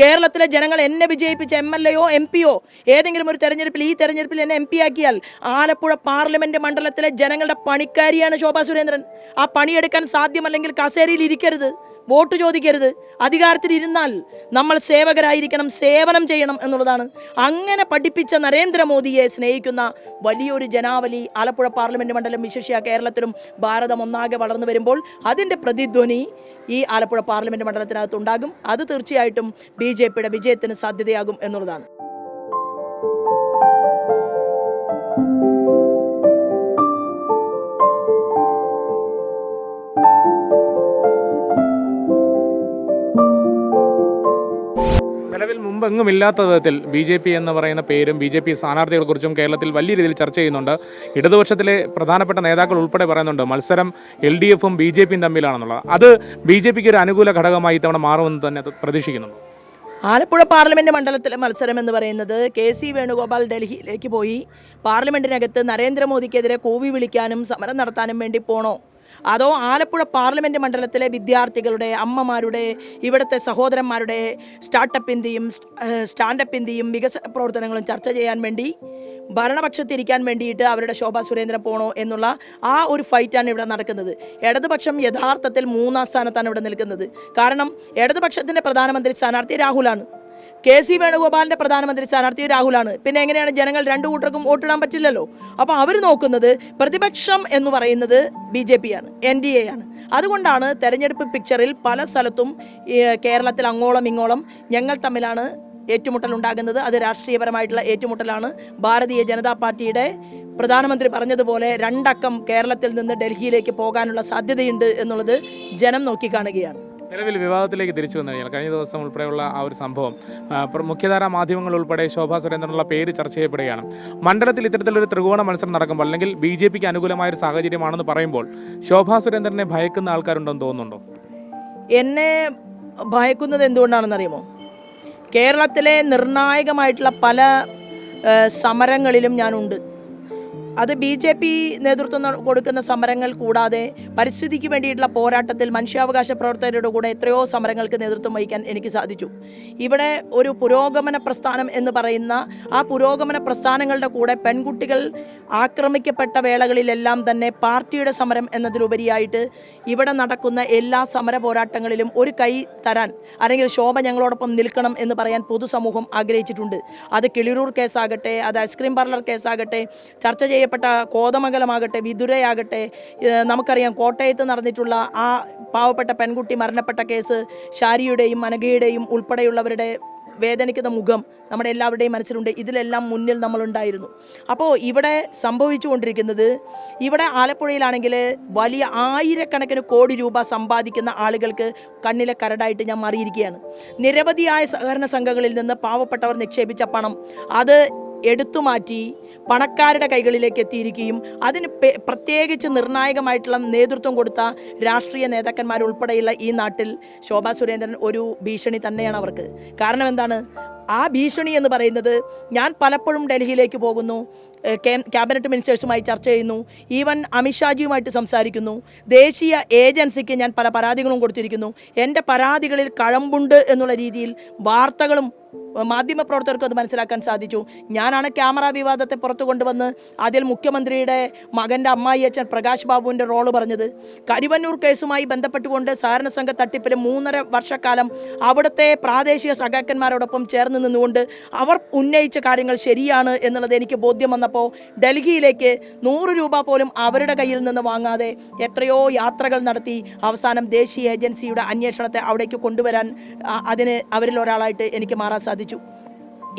കേരളത്തിലെ ജനങ്ങൾ എന്നെ വിജയിപ്പിച്ച എം എൽ എയോ എം പിയോ ഏതെങ്കിലും ഒരു തെരഞ്ഞെടുപ്പിൽ ഈ തെരഞ്ഞെടുപ്പിൽ എന്നെ എം പി ആക്കിയാൽ ആലപ്പുഴ പാർലമെന്റ് മണ്ഡലത്തിലെ ജനങ്ങളുടെ പണിക്കാരിയാണ് ശോഭാ സുരേന്ദ്രൻ. ആ പണിയെടുക്കാൻ സാധ്യമല്ലെങ്കിൽ കസേരയിൽ ഇരിക്കരുത്. വോട്ട് ചോദിക്കരുത്. അധികാരത്തിൽ ഇരുന്നാൽ നമ്മൾ സേവകരായിരിക്കണം സേവനം ചെയ്യണം എന്നുള്ളതാണ്. അങ്ങനെ പഠിപ്പിച്ച നരേന്ദ്രമോദിയെ സ്നേഹിക്കുന്ന വലിയൊരു ജനാവലി ആലപ്പുഴ പാർലമെന്റ് മണ്ഡലം വിശേഷിയ കേരളത്തിലും ഭാരതം ഒന്നാകെ വളർന്നു വരുമ്പോൾ അതിന്റെ പ്രതിധ്വനി ഈ ആലപ്പുഴ പാർലമെന്റ് മണ്ഡലത്തിനകത്ത് ഉണ്ടാകും അത് തീർച്ചയായിട്ടും ബി ജെ പിയുടെ വിജയത്തിന് സാധ്യതയാകും എന്നുള്ളതാണ്. നിലവിൽ മുമ്പെങ്ങും ഇല്ലാത്ത വിധത്തിൽ ബി ജെ പി എന്ന് പറയുന്ന പേരും ബി ജെ പി സ്ഥാനാർത്ഥികളെക്കുറിച്ചും കേരളത്തിൽ വലിയ രീതിയിൽ ചർച്ച ചെയ്യുന്നുണ്ട്. ഇടതുപക്ഷത്തിലെ പ്രധാനപ്പെട്ട നേതാക്കൾ ഉൾപ്പെടെ പറയുന്നുണ്ട് മത്സരം എൽ ഡി എഫും ബി ജെ പിയും തമ്മിലാണെന്നുള്ളത്. അത് ബി ജെ പിക്ക് ഒരു അനുകൂല ഘടകമായി ഇത്തവണ മാറുമെന്ന് തന്നെ പ്രതീക്ഷിക്കുന്നുണ്ട്. ആലപ്പുഴ പാർലമെന്റ് മണ്ഡലത്തിലെ മത്സരം എന്ന് പറയുന്നത് കെ സി വേണുഗോപാൽ ഡൽഹിയിലേക്ക് പോയി. പാർലമെന്റിനകത്ത് നരേന്ദ്രമോദിക്കെതിരെ കൂവി വിളിക്കാനും സമരം നടത്താനും വേണ്ടി പോണോ? അതോ ആലപ്പുഴ പാർലമെന്റ് മണ്ഡലത്തിലെ വിദ്യാർത്ഥികളുടെ അമ്മമാരുടെ ഇവിടുത്തെ സഹോദരന്മാരുടെ സ്റ്റാർട്ടപ്പിന്റെയും സ്റ്റാൻഡപ്പിന്റെയും വികസന പ്രവർത്തനങ്ങളും ചർച്ച ചെയ്യാൻ വേണ്ടി ഭരണപക്ഷത്തിരിക്കാൻ വേണ്ടിയിട്ട് അവരുടെ ശോഭ സുരേന്ദ്രൻ പോണോ എന്നുള്ള ആ ഒരു ഫൈറ്റാണ് ഇവിടെ നടക്കുന്നത്. ഇടതുപക്ഷം യഥാർത്ഥത്തിൽ മൂന്നാം സ്ഥാനത്താണ് ഇവിടെ നിൽക്കുന്നത്. കാരണം ഇടതുപക്ഷത്തിന്റെ പ്രധാനമന്ത്രി സ്ഥാനാർത്ഥി രാഹുലാണ്. കെ സി വേണുഗോപാലിന്റെ പ്രധാനമന്ത്രി സ്ഥാനാർത്ഥി രാഹുലാണ്. പിന്നെ എങ്ങനെയാണ് ജനങ്ങൾ രണ്ടു കൂട്ടർക്കും വോട്ടിടാൻ പറ്റില്ലല്ലോ? അപ്പോൾ അവർ നോക്കുന്നത് പ്രതിപക്ഷം എന്ന് പറയുന്നത് ബി ജെ പി ആണ് എൻ ഡി എ ആണ്. അതുകൊണ്ടാണ് തെരഞ്ഞെടുപ്പ് പിക്ചറിൽ പല സ്ഥലത്തും കേരളത്തിൽ അങ്ങോളം ഇങ്ങോളം ഞങ്ങൾ തമ്മിലാണ് ഏറ്റുമുട്ടൽ ഉണ്ടാകുന്നത്. അത് രാഷ്ട്രീയപരമായിട്ടുള്ള ഏറ്റുമുട്ടലാണ്. ഭാരതീയ ജനതാ പാർട്ടിയുടെ പ്രധാനമന്ത്രി പറഞ്ഞതുപോലെ രണ്ടക്കം കേരളത്തിൽ നിന്ന് ഡൽഹിയിലേക്ക് പോകാനുള്ള സാധ്യതയുണ്ട് എന്നുള്ളത് ജനം നോക്കിക്കാണുകയാണ്. നിലവിൽ വിവാദത്തിലേക്ക് തിരിച്ചു വന്നു കഴിഞ്ഞാൽ കഴിഞ്ഞ ദിവസം ഉൾപ്പെടെയുള്ള ആ ഒരു സംഭവം മുഖ്യധാര മാധ്യമങ്ങൾ ഉൾപ്പെടെ ശോഭാ സുരേന്ദ്രനുള്ള പേര് ചർച്ച ചെയ്യപ്പെടുകയാണ്. മണ്ഡലത്തിൽ ഇത്തരത്തിലൊരു ത്രികോണ മത്സരം നടക്കുമ്പോൾ അല്ലെങ്കിൽ ബി ജെ പിക്ക് അനുകൂലമായ ഒരു സാഹചര്യമാണെന്ന് പറയുമ്പോൾ ശോഭാ സുരേന്ദ്രനെ ഭയക്കുന്ന ആൾക്കാരുണ്ടെന്ന് തോന്നുന്നുണ്ടോ? എന്നെ ഭയക്കുന്നത് എന്തുകൊണ്ടാണെന്നറിയുമോ? കേരളത്തിലെ നിർണായകമായിട്ടുള്ള പല സമരങ്ങളിലും ഞാനുണ്ട്. അത് ബി ജെ പി നേതൃത്വം കൊടുക്കുന്ന സമരങ്ങൾ കൂടാതെ പരിസ്ഥിതിക്ക് വേണ്ടിയിട്ടുള്ള പോരാട്ടത്തിൽ മനുഷ്യാവകാശ പ്രവർത്തകരുടെ കൂടെ എത്രയോ സമരങ്ങൾക്ക് നേതൃത്വം വഹിക്കാൻ എനിക്ക് സാധിച്ചു. ഇവിടെ ഒരു പുരോഗമന പ്രസ്ഥാനം എന്ന് പറയുന്ന ആ പുരോഗമന പ്രസ്ഥാനങ്ങളുടെ കൂടെ പെൺകുട്ടികൾ ആക്രമിക്കപ്പെട്ട വേളകളിലെല്ലാം തന്നെ പാർട്ടിയുടെ സമരം എന്നതിലുപരിയായിട്ട് ഇവിടെ നടക്കുന്ന എല്ലാ സമര പോരാട്ടങ്ങളിലും ഒരു കൈ തരാൻ അല്ലെങ്കിൽ ശോഭ ഞങ്ങളോടൊപ്പം നിൽക്കണം എന്ന് പറയാൻ പൊതുസമൂഹം ആഗ്രഹിച്ചിട്ടുണ്ട്. അത് കിളിരൂർ കേസാകട്ടെ അത് ഐസ്ക്രീം പാർലർ കേസാകട്ടെ ചർച്ച ചെയ്യപ്പെട്ട കോതമംഗലമാകട്ടെ വിതുരയാകട്ടെ നമുക്കറിയാം കോട്ടയത്ത് നടന്നിട്ടുള്ള ആ പാവപ്പെട്ട പെൺകുട്ടി മരണപ്പെട്ട കേസ് ഷാരിയുടെയും അനഘയുടെയും ഉൾപ്പെടെയുള്ളവരുടെ വേദനിക്കുന്ന മുഖം നമ്മുടെ എല്ലാവരുടെയും മനസ്സിലുണ്ട്. ഇതിലെല്ലാം മുന്നിൽ നമ്മളുണ്ടായിരുന്നു. അപ്പോൾ ഇവിടെ സംഭവിച്ചുകൊണ്ടിരിക്കുന്നത് ഇവിടെ ആലപ്പുഴയിലാണെങ്കിൽ വലിയ ആയിരക്കണക്കിന് കോടി രൂപ സമ്പാദിക്കുന്ന ആളുകൾക്ക് കണ്ണിലെ കരടായിട്ട് ഞാൻ മാറിയിരിക്കുകയാണ്. നിരവധിയായ സഹകരണ സംഘങ്ങളിൽ നിന്ന് പാവപ്പെട്ടവർ നിക്ഷേപിച്ച പണം. അത് എടുത്തുമാറ്റി പണക്കാരുടെ കൈകളിലേക്ക് എത്തിയിരിക്കുകയും അതിന് പ്രത്യേകിച്ച് നിർണായകമായിട്ടുള്ള നേതൃത്വം കൊടുത്ത രാഷ്ട്രീയ നേതാക്കന്മാരുൾപ്പെടെയുള്ള ഈ നാട്ടിൽ ശോഭാ സുരേന്ദ്രൻ ഒരു ഭീഷണി തന്നെയാണ് അവർക്ക്. കാരണം എന്താണ്? ആ ഭീഷണി എന്ന് പറയുന്നത് ഞാൻ പലപ്പോഴും ഡൽഹിയിലേക്ക് പോകുന്നു ക്യാബിനറ്റ് മിനിസ്റ്റേഴ്സുമായി ചർച്ച ചെയ്യുന്നു ഈവൻ അമിത്ഷാജിയുമായിട്ട് സംസാരിക്കുന്നു ദേശീയ ഏജൻസിക്ക് ഞാൻ പല പരാതികളും കൊടുത്തിരിക്കുന്നു എന്റെ പരാതികളിൽ കഴമ്പുണ്ട് എന്നുള്ള രീതിയിൽ വാർത്തകളും മാധ്യമപ്രവർത്തകർക്കും അത് മനസ്സിലാക്കാൻ സാധിച്ചു. ഞാനാണ് ക്യാമറ വിവാദത്തെ പുറത്തു കൊണ്ടുവന്ന് അതിൽ മുഖ്യമന്ത്രിയുടെ മകന്റെ അമ്മായി അച്ഛൻ പ്രകാശ് ബാബുവിന്റെ റോൾ പറഞ്ഞത്. കരിവന്നൂർ കേസുമായി ബന്ധപ്പെട്ടുകൊണ്ട് സഹകരണ സംഘ തട്ടിപ്പിൽ മൂന്നര വർഷക്കാലം അവിടുത്തെ പ്രാദേശിക സഖാക്കന്മാരോടൊപ്പം ചേർന്ന് നിന്നുകൊണ്ട് അവർ ഉന്നയിച്ച കാര്യങ്ങൾ ശരിയാണ് എന്നുള്ളത് എനിക്ക് ബോധ്യം വന്നപ്പോൾ ഡൽഹിയിലേക്ക് നൂറ് രൂപ പോലും അവരുടെ കയ്യിൽ നിന്ന് വാങ്ങാതെ എത്രയോ യാത്രകൾ നടത്തി അവസാനം ദേശീയ ഏജൻസിയുടെ അന്വേഷണത്തെ അവിടേക്ക് കൊണ്ടുവരാൻ അതിന് അവരിൽ ഒരാളായിട്ട് എനിക്ക് മാറാൻ സാധിച്ചു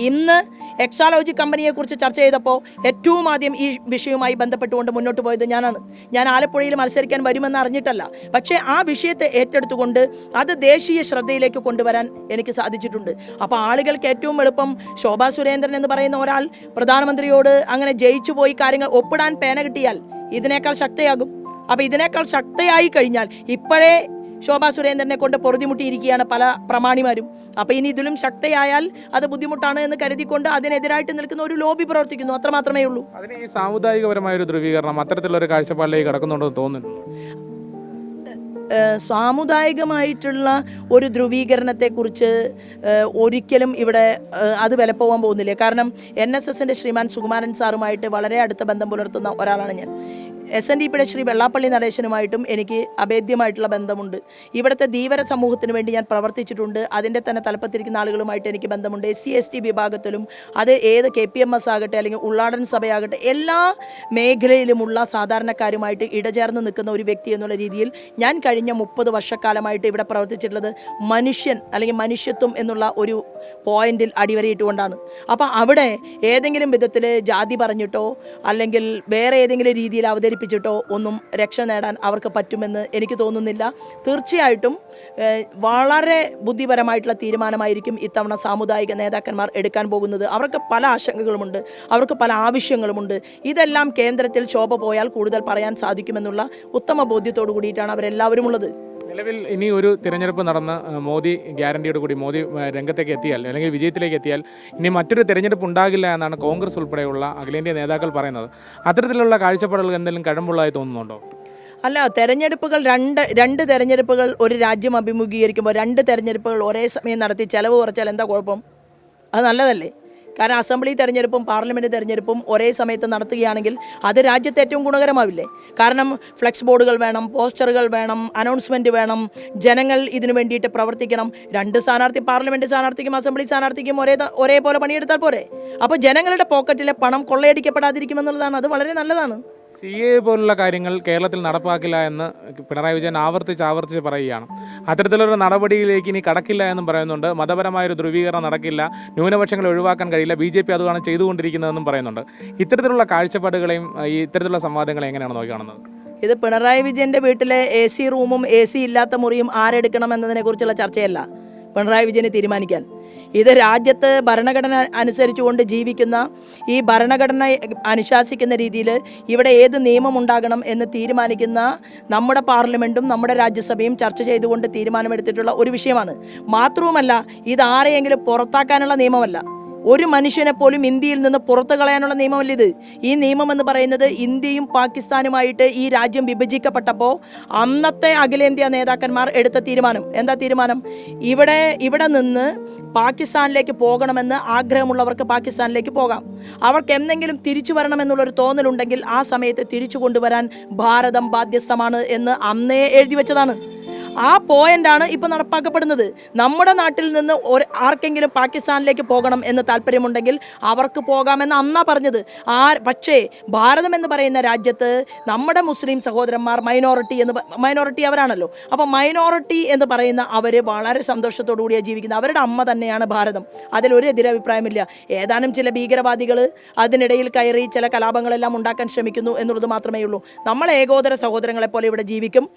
ഇന്ന് എക്സാലോജി കമ്പനിയെക്കുറിച്ച് ചർച്ച ചെയ്തപ്പോൾ ഏറ്റവും ആദ്യം ഈ വിഷയവുമായി ബന്ധപ്പെട്ടുകൊണ്ട് മുന്നോട്ട് പോയത് ഞാനാണ്. ഞാൻ ആലപ്പുഴയിൽ മത്സരിക്കാൻ വരുമെന്ന് അറിഞ്ഞിട്ടല്ല. പക്ഷേ ആ വിഷയത്തെ ഏറ്റെടുത്തുകൊണ്ട് അത് ദേശീയ ശ്രദ്ധയിലേക്ക് കൊണ്ടുവരാൻ എനിക്ക് സാധിച്ചിട്ടുണ്ട്. അപ്പോൾ ആളുകൾക്ക് ഏറ്റവും എളുപ്പം ശോഭാ സുരേന്ദ്രൻ എന്ന് പറയുന്ന ഒരാൾ പ്രധാനമന്ത്രിയോട് അങ്ങനെ ജയിച്ചു പോയി കാര്യങ്ങൾ ഒപ്പിടാൻ പേന കിട്ടിയാൽ ഇതിനേക്കാൾ ശക്തയാകും. അപ്പോൾ ഇതിനേക്കാൾ ശക്തയായി കഴിഞ്ഞാൽ ഇപ്പോഴേ ശോഭാ സുരേന്ദ്രനെ കൊണ്ട് പൊറുതിമുട്ടിയിരിക്കുകയാണ് പല പ്രമാണിമാരും. അപ്പോൾ ഇനി ഇതിലും ശക്തയായാൽ അത് ബുദ്ധിമുട്ടാണ് എന്ന് കരുതിക്കൊണ്ട് അതിനെതിരായിട്ട് നിൽക്കുന്ന ഒരു ലോബി പ്രവർത്തിക്കുന്നു. അത്ര മാത്രമേ ഉള്ളൂ. അതിന് ഈ സാമുദായികപരമായ ഒരു ധ്രുവീകരണം അത്തരത്തിലുള്ള ഒരു കാഴ്ചപ്പാടിലേക്ക് കടക്കുന്നുണ്ടെന്ന് തോന്നുന്നു സാമുദായികമായിട്ടുള്ള ഒരു ധ്രുവീകരണത്തെക്കുറിച്ച് ഒരിക്കലും ഇവിടെ അത് വിലപ്പോവാൻ പോകുന്നില്ല. കാരണം എൻ എസ് എസിന്റെ ശ്രീമാൻ സുകുമാരൻ സാറുമായിട്ട് വളരെ അടുത്ത ബന്ധം പുലർത്തുന്ന ഒരാളാണ് ഞാൻ. എസ് എൻ ഡി പിയുടെ ശ്രീ വെള്ളാപ്പള്ളി നടേശനുമായിട്ടും എനിക്ക് അഭേദ്യമായിട്ടുള്ള ബന്ധമുണ്ട്. ഇവിടുത്തെ ധീവര സമൂഹത്തിന് വേണ്ടി ഞാൻ പ്രവർത്തിച്ചിട്ടുണ്ട്. അതിന്റെ തന്നെ തലപ്പത്തിരിക്കുന്ന ആളുകളുമായിട്ട് എനിക്ക് ബന്ധമുണ്ട്. എസ് സി എസ് ടി വിഭാഗത്തിലും അത് ഏത് കെ പി എം എസ് ആകട്ടെ അല്ലെങ്കിൽ ഉള്ളാടൻ സഭയാകട്ടെ എല്ലാ മേഖലയിലുമുള്ള സാധാരണക്കാരുമായിട്ട് ഇടചേർന്ന് നിൽക്കുന്ന ഒരു വ്യക്തി എന്നുള്ള രീതിയിൽ ഞാൻ കഴിഞ്ഞ മുപ്പത് വർഷക്കാലമായിട്ട് ഇവിടെ പ്രവർത്തിച്ചിട്ടുള്ളത് മനുഷ്യൻ അല്ലെങ്കിൽ മനുഷ്യത്വം എന്നുള്ള ഒരു പോയിന്റിൽ അടിവരയിട്ടുകൊണ്ടാണ്. അപ്പോൾ അവിടെ ഏതെങ്കിലും വിധത്തിൽ ജാതി പറഞ്ഞിട്ടോ അല്ലെങ്കിൽ വേറെ ഏതെങ്കിലും രീതിയിൽ അവതരിപ്പിച്ചിട്ടോ ഒന്നും രക്ഷ നേടാൻ അവർക്ക് പറ്റുമെന്ന് എനിക്ക് തോന്നുന്നില്ല. തീർച്ചയായിട്ടും വളരെ ബുദ്ധിപരമായിട്ടുള്ള തീരുമാനമായിരിക്കും ഇത്തവണ സാമുദായിക നേതാക്കന്മാർ എടുക്കാൻ പോകുന്നത്. അവർക്ക് പല ആശങ്കകളുമുണ്ട് അവർക്ക് പല ആവശ്യങ്ങളുമുണ്ട്. ഇതെല്ലാം കേന്ദ്രത്തിൽ ശോഭ പോയാൽ കൂടുതൽ പറയാൻ സാധിക്കുമെന്നുള്ള ഉത്തമ ബോധ്യത്തോടു കൂടിയിട്ടാണ് അവരെല്ലാവരും ഉള്ളത് നിലവിൽ ഇനി ഒരു തിരഞ്ഞെടുപ്പ് നടന്ന് മോദി ഗ്യാരണ്ടിയോട് കൂടി മോദി രംഗത്തേക്ക് എത്തിയാൽ അല്ലെങ്കിൽ വിജയത്തിലേക്ക് എത്തിയാൽ ഇനി മറ്റൊരു തിരഞ്ഞെടുപ്പ് ഉണ്ടാകില്ല എന്നാണ് കോൺഗ്രസ് ഉൾപ്പെടെയുള്ള അഖിലേന്ത്യാ നേതാക്കൾ പറയുന്നത്. അത്തരത്തിലുള്ള കാഴ്ചപ്പാടുകൾ എന്തെങ്കിലും കഴമ്പുള്ളതായി തോന്നുന്നുണ്ടോ? അല്ല തെരഞ്ഞെടുപ്പുകൾ രണ്ട് രണ്ട് തെരഞ്ഞെടുപ്പുകൾ ഒരു രാജ്യം അഭിമുഖീകരിക്കുമ്പോൾ രണ്ട് തെരഞ്ഞെടുപ്പുകൾ ഒരേ സമയം നടത്തി ചിലവ് കുറച്ചാൽ എന്താ കുഴപ്പം? അത് നല്ലതല്ലേ? കാരണം അസംബ്ലി തെരഞ്ഞെടുപ്പും പാർലമെന്റ് തെരഞ്ഞെടുപ്പും ഒരേ സമയത്ത് നടത്തുകയാണെങ്കിൽ അത് രാജ്യത്ത് ഏറ്റവും ഗുണകരമാവില്ലേ? കാരണം ഫ്ലെക്സ് ബോർഡുകൾ വേണം പോസ്റ്ററുകൾ വേണം അനൗൺസ്മെന്റ് വേണം ജനങ്ങൾ ഇതിനു വേണ്ടിയിട്ട് പ്രവർത്തിക്കണം. രണ്ട് സ്ഥാനാർത്ഥി പാർലമെന്റ് സ്ഥാനാർത്ഥിക്കും അസംബ്ലി സ്ഥാനാർത്ഥിക്കും ഒരേ ഒരേപോലെ പണിയെടുത്താൽ പോരെ? അപ്പോൾ ജനങ്ങളുടെ പോക്കറ്റിലെ പണം കൊള്ളയടിക്കപ്പെടാതിരിക്കുമെന്നുള്ളതാണ്. അത് വളരെ നല്ലതാണ്. സി എ പോലുള്ള കാര്യങ്ങൾ കേരളത്തിൽ നടപ്പാക്കില്ല എന്ന് പിണറായി വിജയൻ ആവർത്തിച്ച് ആവർത്തിച്ച് പറയുകയാണ്. അത്തരത്തിലൊരു നടപടിയിലേക്ക് ഇനി കടക്കില്ല എന്നും പറയുന്നുണ്ട്. മതപരമായ ഒരു ധ്രുവീകരണം നടക്കില്ല. ന്യൂനപക്ഷങ്ങളെ ഒഴിവാക്കാൻ കഴിയില്ല. ബി ജെ പി അതുമാണ് ചെയ്തുകൊണ്ടിരിക്കുന്നതെന്നും പറയുന്നുണ്ട്. ഇത്തരത്തിലുള്ള കാഴ്ചപ്പാടുകളെയും ഈ ഇത്തരത്തിലുള്ള സംവാദങ്ങളെ എങ്ങനെയാണ് നോക്കി കാണുന്നത് ഇത് പിണറായി വിജയന്റെ വീട്ടിലെ എ സി റൂമും എ സി ഇല്ലാത്ത മുറിയും ആരെടുക്കണം എന്നതിനെ കുറിച്ചുള്ള ചർച്ചയല്ല. പിണറായി വിജയനെ തീരുമാനിക്കാൻ. ഇത് രാജ്യത്ത് ഭരണഘടന അനുസരിച്ചുകൊണ്ട് ജീവിക്കുന്ന ഈ ഭരണഘടന അനുശാസിക്കുന്ന രീതിയിൽ ഇവിടെ ഏത് നിയമം ഉണ്ടാകണം എന്ന് തീരുമാനിക്കുന്ന നമ്മുടെ പാർലമെന്റും നമ്മുടെ രാജ്യസഭയും ചർച്ച ചെയ്തുകൊണ്ട് തീരുമാനമെടുത്തിട്ടുള്ള ഒരു വിഷയമാണ്. മാത്രവുമല്ല ഇത് ആരെയെങ്കിലും പുറത്താക്കാനുള്ള നിയമമല്ല. ഒരു മനുഷ്യനെ പോലും ഇന്ത്യയിൽ നിന്ന് പുറത്തു കളയാനുള്ള നിയമമല്ല ഇത് ഈ നിയമം എന്ന് പറയുന്നത് ഇന്ത്യയും പാകിസ്ഥാനുമായിട്ട് ഈ രാജ്യം വിഭജിക്കപ്പെട്ടപ്പോൾ അന്നത്തെ അഖിലേന്ത്യാ നേതാക്കന്മാർ എടുത്ത തീരുമാനം. എന്താ തീരുമാനം? ഇവിടെ ഇവിടെ നിന്ന് പാകിസ്ഥാനിലേക്ക് പോകണമെന്ന് ആഗ്രഹമുള്ളവർക്ക് പാകിസ്ഥാനിലേക്ക് പോകാം. അവർക്ക് എന്തെങ്കിലും തിരിച്ചു വരണമെന്നുള്ളൊരു തോന്നലുണ്ടെങ്കിൽ ആ സമയത്ത് തിരിച്ചു കൊണ്ടുവരാൻ ഭാരതം ബാധ്യസ്ഥമാണ് എന്ന് അന്നേ എഴുതി വെച്ചതാണ്. ആ പോയിന്റാണ് ഇപ്പൊ നടപ്പാക്കപ്പെടുന്നത്. നമ്മുടെ നാട്ടിൽ നിന്ന് ഒരു ആർക്കെങ്കിലും പാകിസ്ഥാനിലേക്ക് പോകണം എന്ന് താല്പര്യമുണ്ടെങ്കിൽ അവർക്ക് പോകാമെന്ന് അന്നാ പറഞ്ഞത്. ആ പക്ഷേ ഭാരതം എന്ന് പറയുന്ന രാജ്യത്ത് നമ്മുടെ മുസ്ലിം സഹോദരന്മാർ മൈനോറിറ്റി എന്ന് മൈനോറിറ്റി അവരാണല്ലോ. അപ്പോൾ മൈനോറിറ്റി എന്ന് പറയുന്ന അവർ വളരെ സന്തോഷത്തോടു കൂടിയാണ് ജീവിക്കുന്നത്. അവരുടെ അമ്മ തന്നെയാണ് ഭാരതം. അതിലൊരു എതിരഭിപ്രായമില്ല. ഏതാനും ചില ഭീകരവാദികൾ അതിനിടയിൽ കയറി ചില കലാപങ്ങളെല്ലാം ഉണ്ടാക്കാൻ ശ്രമിക്കുന്നു എന്നുള്ളത് മാത്രമേ ഉള്ളൂ. നമ്മൾ ഏകോദര സഹോദരങ്ങളെ പോലെ ഇവിടെ ജീവിക്കും.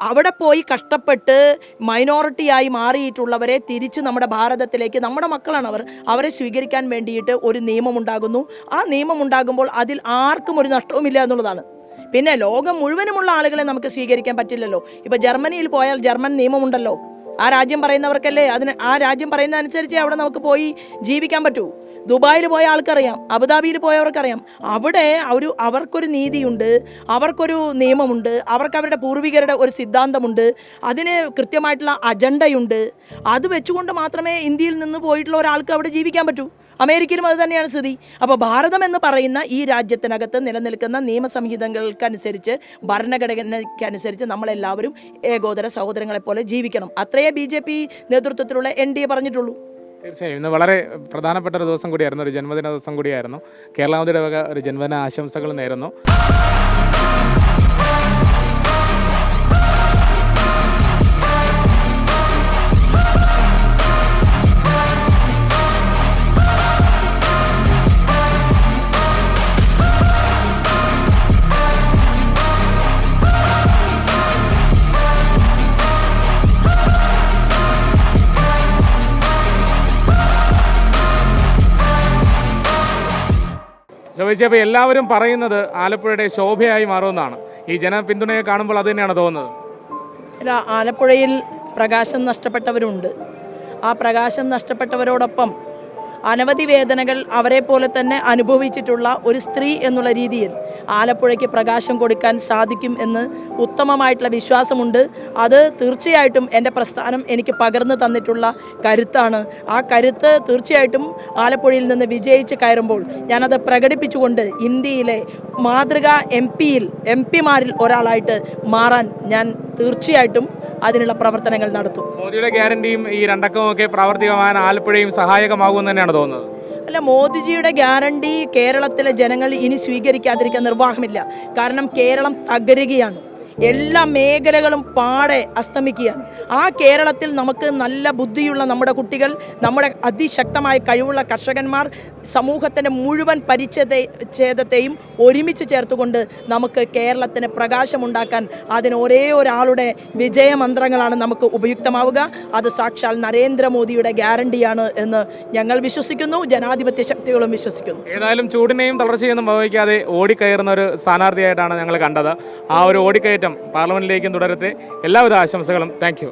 അവിടെ പോയി കഷ്ടപ്പെട്ട് മൈനോറിറ്റിയായി മാറിയിട്ടുള്ളവരെ തിരിച്ച് നമ്മുടെ ഭാരതത്തിലേക്ക് നമ്മുടെ മക്കളാണ് അവർ. അവരെ സ്വീകരിക്കാൻ വേണ്ടിയിട്ട് ഒരു നിയമമുണ്ടാകുന്നു. ആ നിയമം ഉണ്ടാകുമ്പോൾ അതിൽ ആർക്കും ഒരു നഷ്ടവുമില്ല എന്നുള്ളതാണ്. പിന്നെ ലോകം മുഴുവനുമുള്ള ആളുകളെ നമുക്ക് സ്വീകരിക്കാൻ പറ്റില്ലല്ലോ. ഇപ്പോൾ ജർമ്മനിയിൽ പോയാൽ ജർമ്മൻ നിയമമുണ്ടല്ലോ. ആ രാജ്യം പറയുന്നവർക്കല്ലേ അതിന് ആ രാജ്യം പറയുന്നതനുസരിച്ച് അവിടെ നമുക്ക് പോയി ജീവിക്കാൻ പറ്റൂ. ദുബായിൽ പോയ ആൾക്കറിയാം അബുദാബിയിൽ പോയവർക്കറിയാം. അവിടെ ഒരു അവർക്കൊരു നീതിയുണ്ട് അവർക്കൊരു നിയമമുണ്ട് അവർക്ക് അവരുടെ പൂർവികരുടെ ഒരു സിദ്ധാന്തമുണ്ട് അതിന് കൃത്യമായിട്ടുള്ള അജണ്ടയുണ്ട്. അത് വെച്ചുകൊണ്ട് മാത്രമേ ഇന്ത്യയിൽ നിന്ന് പോയിട്ടുള്ള ഒരാൾക്ക് അവിടെ ജീവിക്കാൻ പറ്റൂ. അമേരിക്കയിലും അത് തന്നെയാണ് സ്ഥിതി. അപ്പോൾ ഭാരതം എന്ന് പറയുന്ന ഈ രാജ്യത്തിനകത്ത് നിലനിൽക്കുന്ന നിയമസംഹിതകൾക്കനുസരിച്ച് ഭരണഘടനയ്ക്കനുസരിച്ച് നമ്മളെല്ലാവരും ഏകോദര സഹോദരങ്ങളെപ്പോലെ ജീവിക്കണം. അത്രയേ ബി നേതൃത്വത്തിലുള്ള എൻ പറഞ്ഞിട്ടുള്ളൂ. തീർച്ചയായും. ഇന്ന് വളരെ പ്രധാനപ്പെട്ട ഒരു ദിവസം കൂടിയായിരുന്നു ഒരു ജന്മദിന ദിവസം കൂടിയായിരുന്നു. കേരളാവതിയുടെ വക ഒരു ജന്മദിന ആശംസകൾ നേരുന്നു. ചോദിച്ചപ്പോൾ എല്ലാവരും പറയുന്നത് ആലപ്പുഴയുടെ ശോഭയായി മാറുമെന്നാണ്. ഈ ജനപിന്തുണയെ കാണുമ്പോൾ അത് തന്നെയാണ് തോന്നുന്നത്. അല്ല ആലപ്പുഴയിൽ പ്രകാശം നഷ്ടപ്പെട്ടവരുണ്ട്. ആ പ്രകാശം നഷ്ടപ്പെട്ടവരോടൊപ്പം അനവധി വേദനകൾ അവരെ പോലെ തന്നെ അനുഭവിച്ചിട്ടുള്ള ഒരു സ്ത്രീ എന്നുള്ള രീതിയിൽ ആലപ്പുഴയ്ക്ക് പ്രകാശം കൊടുക്കാൻ സാധിക്കും എന്ന് ഉത്തമമായിട്ടുള്ള വിശ്വാസമുണ്ട്. അത് തീർച്ചയായിട്ടും എന്റെ പ്രസ്ഥാനം എനിക്ക് പകർന്നു തന്നിട്ടുള്ള കരുത്താണ്. ആ കരുത്ത് തീർച്ചയായിട്ടും ആലപ്പുഴയിൽ നിന്ന് വിജയിച്ച് കയറുമ്പോൾ ഞാനത് പ്രകടിപ്പിച്ചുകൊണ്ട് ഇന്ത്യയിലെ മാതൃക എം പിയിൽ എം പിമാരിൽ ഒരാളായിട്ട് മാറാൻ ഞാൻ തീർച്ചയായിട്ടും അതിനുള്ള പ്രവർത്തനങ്ങൾ നടത്തും. മോദിയുടെ ഗ്യാരണ്ടിയും ഈ രണ്ടക്കവും ഒക്കെ പ്രാവർത്തികമാകാൻ ആലപ്പുഴയും സഹായകമാകുമെന്ന് തന്നെയാണ് തോന്നുന്നത്? അല്ല മോദിജിയുടെ ഗ്യാരണ്ടി കേരളത്തിലെ ജനങ്ങൾ ഇനി സ്വീകരിക്കാതിരിക്കാൻ നിർവാഹമില്ല. കാരണം കേരളം തകരുകയാണ്. എല്ലാ മേഖലകളും പാടെ അസ്തമിക്കുകയാണ്. ആ കേരളത്തിൽ നമുക്ക് നല്ല ബുദ്ധിയുള്ള നമ്മുടെ കുട്ടികൾ നമ്മുടെ അതിശക്തമായ കഴിവുള്ള കർഷകന്മാർ സമൂഹത്തിന്റെ മുഴുവൻ പരിച്ഛേദത്തെയും ഒരുമിച്ച് ചേർത്തുകൊണ്ട് നമുക്ക് കേരളത്തിന് പ്രകാശമുണ്ടാക്കാൻ അതിന് ഒരേ ഒരാളുടെ വിജയമന്ത്രങ്ങളാണ് നമുക്ക് ഉപയുക്തമാവുക. അത് സാക്ഷാൽ നരേന്ദ്രമോദിയുടെ ഗ്യാരണ്ടിയാണ് എന്ന് ഞങ്ങൾ വിശ്വസിക്കുന്നു. ജനാധിപത്യ ശക്തികളും വിശ്വസിക്കുന്നു. ഏതായാലും ചൂടിനെയും തളർച്ചയൊന്നും ഭവിക്കാതെ ഓടിക്കയറുന്ന ഒരു സ്ഥാനാർത്ഥിയായിട്ടാണ് ഞങ്ങൾ കണ്ടത്. ആ ഒരു ഓടിക്കയറ്റം പാർലമെന്റിലേക്കും തുടരട്ടെ. എല്ലാവിധ ആശംസകളും. താങ്ക്